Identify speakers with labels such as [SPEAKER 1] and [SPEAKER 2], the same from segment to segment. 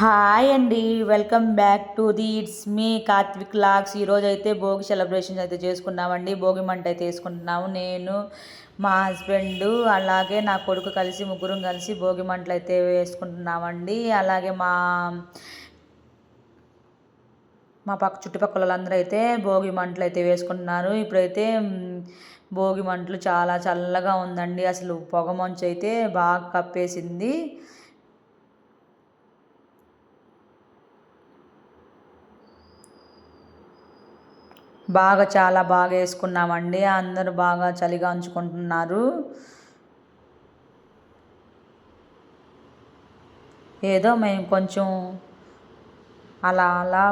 [SPEAKER 1] Hi అండి welcome back to the it's me Karthik logs ఈరోజు అయితే భోగి సెలబ్రేషన్స్ అయితే చేసుకున్నామండి. భోగి మంట అయితే వేసుకుంటున్నాము. నేను మా హస్బెండ్ అలాగే నా కొడుకు కలిసి ముగ్గురం కలిసి భోగి మంటలు అయితే వేసుకుంటున్నామండి. అలాగే మా మా పక్క చుట్టుపక్కల వాళ్ళందరూ అయితే భోగి మంటలు అయితే వేసుకుంటున్నారు. ఇప్పుడైతే భోగి మంటలు చాలా చల్లగా ఉందండి. అసలు పొగ మంచు అయితే బాగా కప్పేసింది. బాగా చాలా బాగా వేసుకున్నామండి. అందరూ బాగా చలిగా ఉంచుకుంటున్నారు ఏదో మేము కొంచెం అలా అలా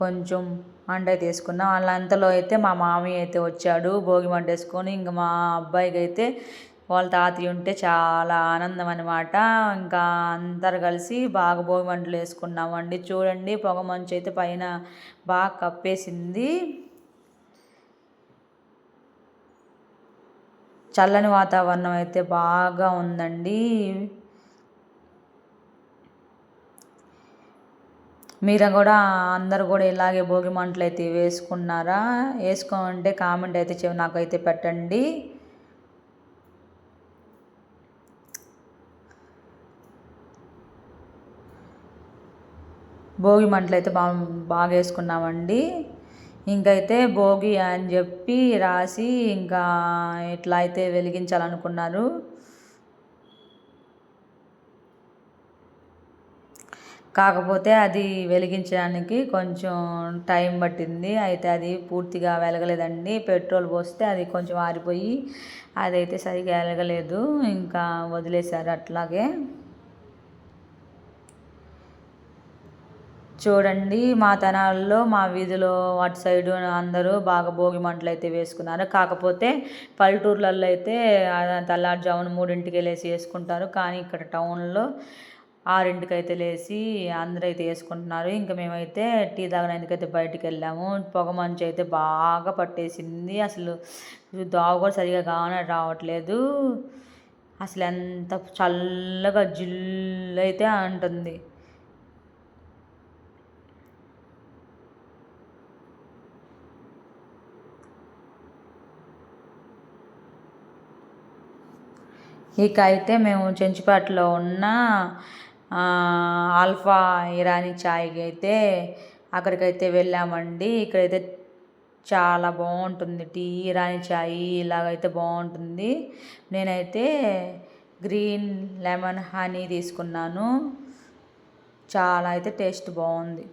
[SPEAKER 1] కొంచెం మంట అయితే వేసుకున్నాం అలా అంతలో అయితే మా మామయ్య అయితే వచ్చాడు. భోగి మంట వేసుకొని ఇంకా మా అబ్బాయికి అయితే వాళ్ళ తాతయ్య ఉంటే చాలా ఆనందం అనమాట ఇంకా అందరు కలిసి బాగా భోగి మంటలు వేసుకున్నామండి. చూడండి పొగ మంచు అయితే పైన బాగా కప్పేసింది. చల్లని వాతావరణం అయితే బాగా ఉందండి. మీరు కూడా అందరు కూడా ఇలాగే భోగి మంటలు అయితే వేసుకున్నారా? వేసుకోమంటే కామెంట్ అయితే నాకైతే పెట్టండి. భోగి మంటలు అయితే బా బాగా వేసుకున్నామండి ఇంకైతే భోగి అని చెప్పి రాసి ఇంకా ఇట్లా అయితే వెలిగించాలనుకున్నారు. కాకపోతే అది వెలిగించడానికి కొంచెం టైం పట్టింది. అయితే అది పూర్తిగా వెలగలేదండి. పెట్రోల్ పోస్తే అది కొంచెం ఆరిపోయి అదైతే సరిగా వెలగలేదు. ఇంకా వదిలేశారు అట్లాగే. చూడండి మా తనాల్లో మా వీధిలో అటు సైడు అందరూ బాగా భోగి మంటలు అయితే వేసుకున్నారు. కాకపోతే పల్లెటూర్లలో అయితే తెల్లారుజామున మూడింటికి వెళ్ళేసి వేసుకుంటారు. కానీ ఇక్కడ టౌన్లో ఆరింటికి అయితే లేచి అందరూ అయితే వేసుకుంటున్నారు. ఇంకా మేమైతే టీ తాగడానికైతే బయటికి వెళ్ళాము. పొగ మంచు అయితే బాగా పట్టేసింది. అసలు దావ కూడా సరిగా కాన రావట్లేదు. అసలు ఎంత చల్లగా జిల్లు అయితే అంటుంది. ఇక అయితే మేము చెంచుపేటలో ఉన్న ఆల్ఫా ఇరానీ ఛాయ్కి అయితే అక్కడికైతే వెళ్ళామండి. ఇక్కడైతే చాలా బాగుంటుంది టీ ఇరానీ ఛాయ్ ఇలాగైతే బాగుంటుంది. నేనైతే గ్రీన్ లెమన్ హనీ తీసుకున్నాను. చాలా అయితే టేస్ట్ బాగుంది.